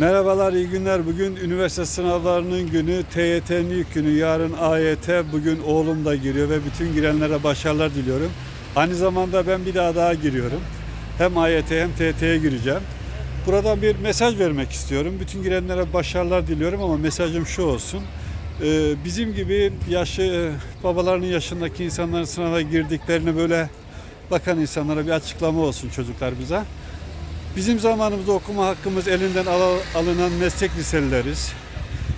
Merhabalar, iyi günler. Bugün üniversite sınavlarının günü, TYT'nin ilk günü, yarın AYT, bugün oğlum da giriyor ve bütün girenlere başarılar diliyorum. Aynı zamanda ben bir daha daha giriyorum. Hem AYT hem TYT'ye gireceğim. Buradan bir mesaj vermek istiyorum. Bütün girenlere başarılar diliyorum ama mesajım şu olsun. Ee, Bizim gibi yaşı, babalarının yaşındaki insanların sınava girdiklerini böyle bakan insanlara bir açıklama olsun çocuklar bize. Bizim zamanımızda okuma hakkımız elinden alınan meslek liseleriz.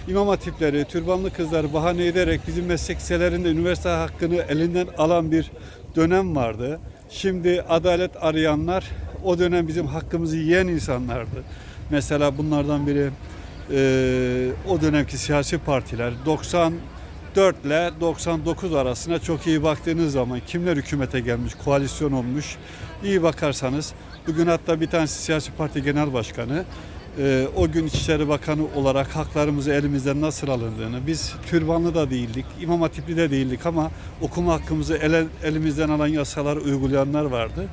İmam hatipleri, türbanlı kızlar bahane ederek bizim meslek liselerinde üniversite hakkını elinden alan bir dönem vardı. Şimdi adalet arayanlar o dönem bizim hakkımızı yiyen insanlardı. Mesela bunlardan biri eee, o dönemki siyasi partiler 94 ile 99 arasına çok iyi baktığınız zaman kimler hükümete gelmiş, koalisyon olmuş iyi bakarsanız bugün hatta bir tanesi siyasi parti genel başkanı e, o gün İçişleri Bakanı olarak haklarımızı elimizden nasıl alındığını biz türbanlı da değildik, İmam Hatipli de değildik ama okuma hakkımızı ele, elimizden alan yasaları uygulayanlar vardı.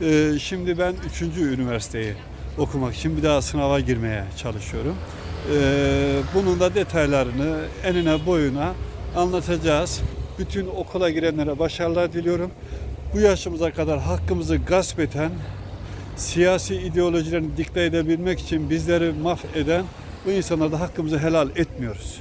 E, şimdi ben 3. üniversiteyi okumak için bir daha sınava girmeye çalışıyorum. Ee, bunun da detaylarını enine boyuna anlatacağız. Bütün okula girenlere başarılar diliyorum. Bu yaşımıza kadar hakkımızı gasp eden, siyasi ideolojilerini dikte edebilmek için bizleri maf eden bu insanlara da hakkımızı helal etmiyoruz.